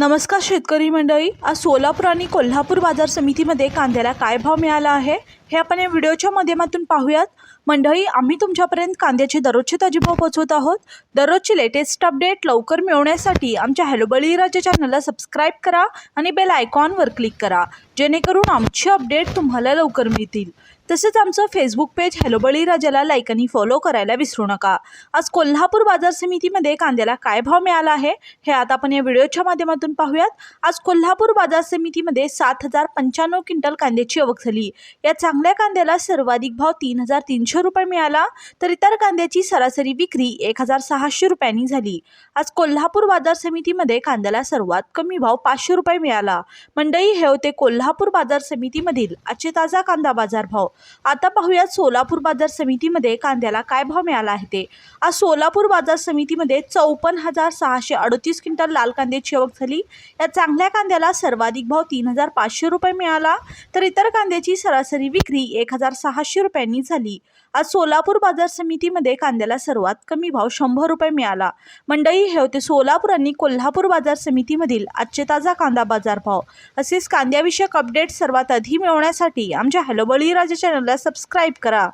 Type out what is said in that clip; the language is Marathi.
नमस्कार शेतकरी मंडळी. आज सोलापूर आणि कोल्हापूर बाजार समितीमध्ये कांद्याला काय भाव मिळाला आहे? हे आपण या व्हिडिओच्या माध्यमातून पाहूयात. मंडळी आम्ही तुमच्यापर्यंत कांद्याचे दररोजचे ताजीभाव पोहोचवत आहोत. दररोजची लेटेस्ट अपडेट लवकर मिळवण्यासाठी आमच्या हॅलो बळीराजा चॅनलला सबस्क्राईब करा आणि बेल आयकॉनवर क्लिक करा. जेणेकरून आमची अपडेट तुम्हाला लवकर मिळतील. तसेच आमचं फेसबुक पेज हॅलो बळीराजाला लाईक आणि फॉलो करायला विसरू नका. आज कोल्हापूर बाजार समितीमध्ये कांद्याला काय भाव मिळाला आहे हे आता आपण या व्हिडिओच्या माध्यमातून पाहूयात. आज कोल्हापूर बाजार समितीमध्ये सात हजार पंच्याण्णव क्विंटल कांद्याची आवक झाली. या चांगल्या कांद्याला सर्वाधिक भाव तीन हजार तीनशे रुपये मिळाला तर इतर कांद्याची सरासरी विक्री एक हजार सहाशे रुपयांनी झाली. आज कोल्हापूर बाजार समितीमध्ये कांद्याला सर्वात कमी भाव पाचशे रुपये मिळाला. मंडई हे होते कोल्हापूर बाजार समितीमधील आजचे ताजा कांदा बाजार भाव. आता पाहूयात सोलापूर बाजार समितीमध्ये कांद्याला काय भाव मिळाला आहे ते. आज सोलापूर बाजार समितीमध्ये चौपन्न हजार सहाशे अडतीस क्विंटल लाल कांद्याची आवक झाली. या चांगल्या कांद्याला सर्वाधिक भाव तीन हजार पाचशे रुपये मिळाला तर इतर कांद्याची सरासरी विक्री एक हजार सहाशे रुपयांनी झाली. आज सोलापूर बाजार समितीमध्ये कांद्याला सर्वात कमी भाव शंभर रुपये मिळाला. मंडई हे होते सोलापूर आणि कोल्हापूर बाजार समितीमधील आजचे ताजा कांदा बाजार भाव असेच कांद्याविषयक अपडेट सर्वात आधी मिळवण्यासाठी आमच्या हॅलो बळीराजा चॅनलला सबस्क्राईब करा.